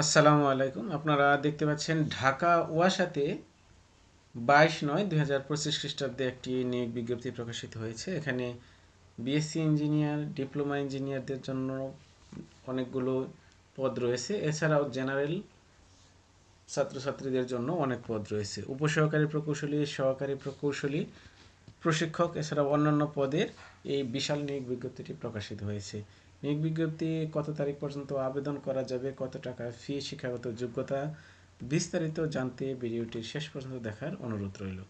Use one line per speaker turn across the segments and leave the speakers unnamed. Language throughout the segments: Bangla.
আসসালামু আলাইকুম। আপনারা দেখতে পাচ্ছেন ঢাকা, ওয়াসাতে বাইশ নয়, দুই হাজার পঁচিশ খ্রিস্টাব্দে একটি নিয়োগ বিজ্ঞপ্তি প্রকাশিত হয়েছে। এখানে বিএসসি ইঞ্জিনিয়ার ডিপ্লোমা ইঞ্জিনিয়ারদের জন্য অনেকগুলো পদ রয়েছে। এছাড়াও জেনারেল ছাত্রছাত্রীদের জন্য অনেক পদ রয়েছে। উপসহকারী প্রকৌশলী, সহকারী প্রকৌশলী, প্রশিক্ষক, এছাড়াও অন্যান্য পদের এই বিশাল নিয়োগ বিজ্ঞপ্তিটি প্রকাশিত হয়েছে। নিয়োগ বিজ্ঞপ্তি, কত তারিখ পর্যন্ত আবেদন করা যাবে, কত টাকা ফি শিক্ষাগত যোগ্যতা বিস্তারিত জানতে ভিডিওটির শেষ পর্যন্ত দেখার অনুরোধ রইল।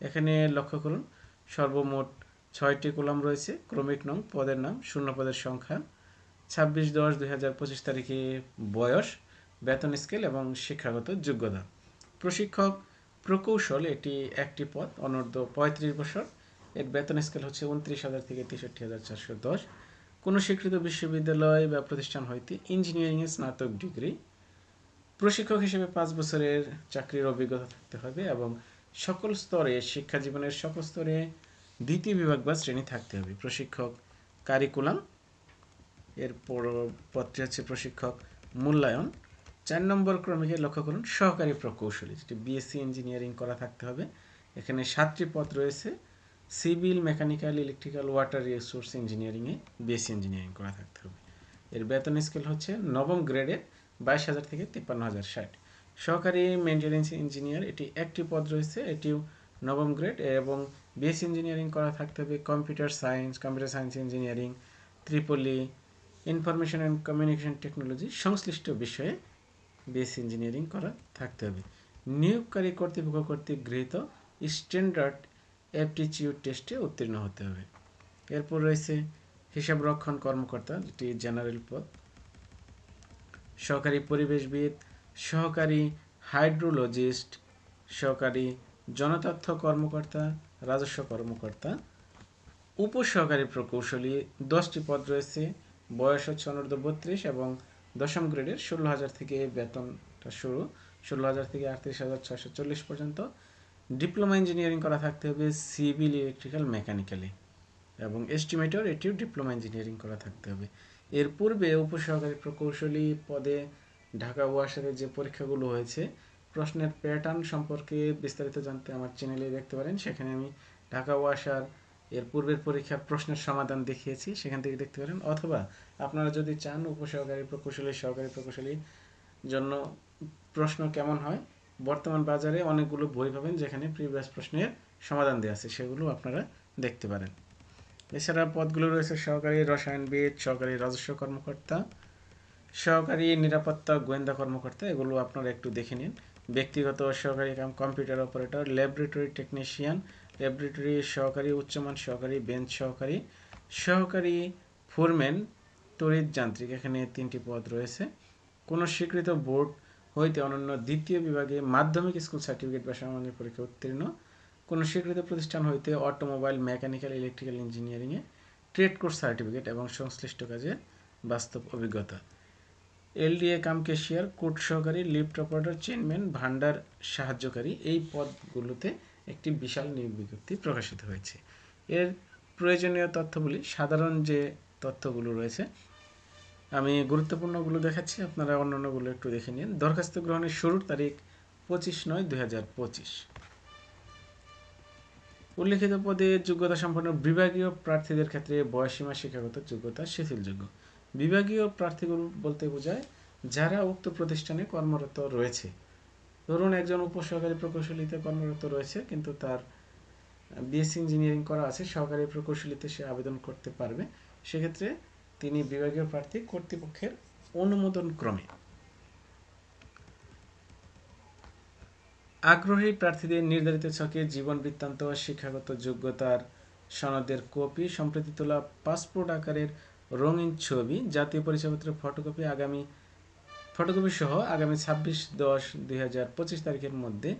এখানে লক্ষ্য করুন, সর্বমোট ছয়টি কলাম রয়েছে। ক্রমিক নং, পদের নাম, শূন্য পদের সংখ্যা, ছাব্বিশ দশ দুই হাজার পঁচিশ তারিখে বয়স, বেতন স্কেল এবং শিক্ষাগত যোগ্যতা। প্রশিক্ষক প্রকৌশল, এটি একটি পদ, অনূর্ধ্ব পঁয়ত্রিশ বছর। এর বেতন স্কেল হচ্ছে উনত্রিশ হাজার থেকে তেষট্টি হাজার চারশো দশ। কোনো স্বীকৃত বিশ্ববিদ্যালয় বা প্রতিষ্ঠান হইতে ইঞ্জিনিয়ারিংয়ে স্নাতক ডিগ্রি। প্রশিক্ষক হিসেবে পাঁচ বছরের চাকরির অভিজ্ঞতা থাকতে হবে এবং সকল স্তরে শিক্ষা জীবনের সকল স্তরে দ্বিতীয় বিভাগ বা শ্রেণি থাকতে হবে। প্রশিক্ষক কারিকুলাম, এর পত্রে হচ্ছে প্রশিক্ষক মূল্যায়ন। চার নম্বর ক্রমিকে লক্ষ্য করুন, সহকারী প্রকৌশলী, যেটি বিএসসি ইঞ্জিনিয়ারিং করা থাকতে হবে। এখানে সাতটি পদ রয়েছে। Civil, mechanical, electrical, water resource ইঞ্জিনিয়ারিংয়ে বিএসসি ইঞ্জিনিয়ারিং করা থাকতে হবে। এর বেতন স্কেল হচ্ছে নবম গ্রেডের বাইশ হাজার থেকে তিপ্পান্ন হাজার ষাট। সহকারী মেনটেন্যান্স ইঞ্জিনিয়ার, এটি একটি পদ রয়েছে, এটিও নবম গ্রেড এবং বিএসসি ইঞ্জিনিয়ারিং করা থাকতে হবে। Computer science computer science engineering, ত্রিপলি, information and communication technology সংশ্লিষ্ট বিষয়ে বিএসসি ইঞ্জিনিয়ারিং করা থাকতে হবে। নিয়োগকারী কর্তৃপক্ষ কর্তৃক গৃহীত স্ট্যান্ডার্ড অ্যাপটিচিউড টেস্টে উত্তীর্ণ হতে হবে। এরপর রয়েছে হিসাব রক্ষণ কর্মকর্তা, যেটি জেনারেল পদ। সহকারী পরিবেশবিদ, সহকারী হাইড্রোলজিস্ট সহকারী জনতথ্য কর্মকর্তা, রাজস্ব কর্মকর্তা, উপসহকারী প্রকৌশলী, দশটি পদ রয়েছে, বয়স হচ্ছে অনূর্ধ্ব বত্রিশ এবং দশম গ্রেডের ষোলো হাজার থেকে বেতনটা শুরু, ষোলো হাজার থেকে আটত্রিশ হাজার ছয়শো চল্লিশ পর্যন্ত। ডিপ্লোমা ইঞ্জিনিয়ারিং করা থাকতে হবে সিভিল ইলেকট্রিক্যাল মেকানিক্যালি এবং এস্টিমেটর এটিও ডিপ্লোমা ইঞ্জিনিয়ারিং করা থাকতে হবে। এর পূর্বে উপসহকারী প্রকৌশলী পদে ঢাকা ওয়াসারের যে পরীক্ষাগুলো হয়েছে, প্রশ্নের প্যাটার্ন সম্পর্কে বিস্তারিত জানতে আমার চ্যানেলে দেখতে পারেন। সেখানে আমি ঢাকা ওয়াসার এর পূর্বের পরীক্ষার প্রশ্নের সমাধান দেখিয়েছি। সেখান থেকে দেখতে পারেন। অথবা আপনারা যদি চান উপসহকারী প্রকৌশলী, সহকারী প্রকৌশলীর জন্য প্রশ্ন কেমন হয় বর্তমান বাজারে অনেকগুলো বই পাবেন যেখানে প্রিভিয়াস প্রশ্নের সমাধান দেওয়া আছে, সেগুলো আপনারা দেখতে পারেন। এছাড়া পদগুলো রয়েছে সহকারী রসায়নবিদ সহকারী রাজস্ব কর্মকর্তা, সহকারী নিরাপত্তা গোয়েন্দা কর্মকর্তা, এগুলো আপনারা একটু দেখে নিন। ব্যক্তিগত সহকারী cum, computer operator, laboratory technician, laboratory সহকারী, উচ্চমান সহকারী, বেঞ্চ সহকারী সহকারী ফোরম্যান, তড়িৎ যান্ত্রিক, এখানে তিনটি পদ রয়েছে। কোনো স্বীকৃত বোর্ড হইতে অনন্য দ্বিতীয় বিভাগে মাধ্যমিক স্কুল সার্টিফিকেট বা সমমানের পরীক্ষা উত্তীর্ণ। কোনো স্বীকৃত প্রতিষ্ঠান হইতে অটোমোবাইল, মেকানিক্যাল, ইলেকট্রিক্যাল ইঞ্জিনিয়ারিংয়ে ট্রেড কোর্স সার্টিফিকেট এবং সংশ্লিষ্ট কাজে বাস্তব অভিজ্ঞতা। এলডিএ কাম কেশিয়ার কোর্ট সহকারী, লিফট অপারেটর চেনম্যান ভান্ডার সাহায্যকারী এই পদগুলোতে একটি বিশাল নিয়োগ বিজ্ঞপ্তি প্রকাশিত হয়েছে। এর প্রয়োজনীয় তথ্যগুলি, সাধারণ যে তথ্যগুলো রয়েছে আমি গুরুত্বপূর্ণগুলো দেখাচ্ছি, আপনারা অন্যান্যগুলো একটু দেখে নিন। দরখাস্ত গ্রহণের শুরুর তারিখ পঁচিশ নয় দুই উল্লিখিত পদে যোগ্যতা সম্পন্ন বিভাগীয় প্রার্থীদের ক্ষেত্রে বয়সীমা, শিক্ষাগত যোগ্যতা, শিথিলযোগ্য। বিভাগীয় প্রার্থীগুলো বলতে বোঝায়, যারা উক্ত প্রতিষ্ঠানে কর্মরত রয়েছে। ধরুন, একজন উপসহকারী প্রকৌশলীতে কর্মরত রয়েছে, কিন্তু তার বিএসসি ইঞ্জিনিয়ারিং করা আছে, সহকারী প্রকৌশলীতে সে আবেদন করতে পারবে। সেক্ষেত্রে তিনি বিভাগীয় প্রার্থী কর্তৃপক্ষের অনুমোদন ক্রমে। আগ্রহী প্রার্থীদের নির্ধারিত ছকে জীবন বৃত্তান্ত, শিক্ষাগত যোগ্যতার সনদের কপি, সম্প্রতি তোলা পাসপোর্ট আকারের রঙিন ছবি, জাতীয় পরিচয়পত্রের ফটোকপি আগামী, ফটোকপি সহ আগামী ছাব্বিশ দশ দুই হাজার পঁচিশ তারিখের মধ্যে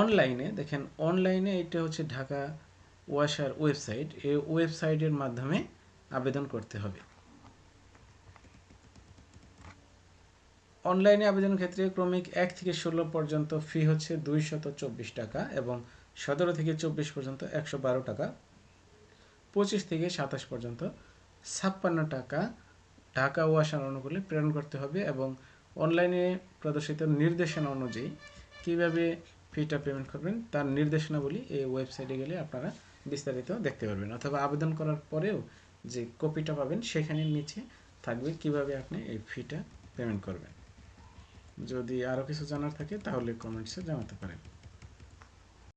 অনলাইনে, দেখেন অনলাইনে এটা হচ্ছে ঢাকা ওয়াসার ওয়েবসাইট, এই ওয়েবসাইটের মাধ্যমে আবেদন করতে হবে। অনলাইনে আবেদনের ক্ষেত্রে ক্রমিক এক থেকে ষোলো পর্যন্ত ফি হচ্ছে দুইশত চব্বিশ টাকা এবং সতেরো থেকে চব্বিশ পর্যন্ত একশো বারো টাকা। পঁচিশ থেকে সাতাশ পর্যন্ত ছাপ্পান্ন টাকা ঢাকা ওয়াসার অনুকূলে প্রেরণ করতে হবে এবং অনলাইনে প্রদর্শিত নির্দেশনা অনুযায়ী কীভাবে ফিটা পেমেন্ট করবেন তার নির্দেশনাবলী এই ওয়েবসাইটে গেলে আপনারা বিস্তারিত দেখতে পারবেন। অথবা আবেদন করার পরেও যে কপিটা পাবেন সেখানে নিচে থাকবে কীভাবে আপনি এই ফিটা পেমেন্ট করবেন। যদি আরও কিছু জানার থাকে তাহলে কমেন্টসে জানাতে পারেন।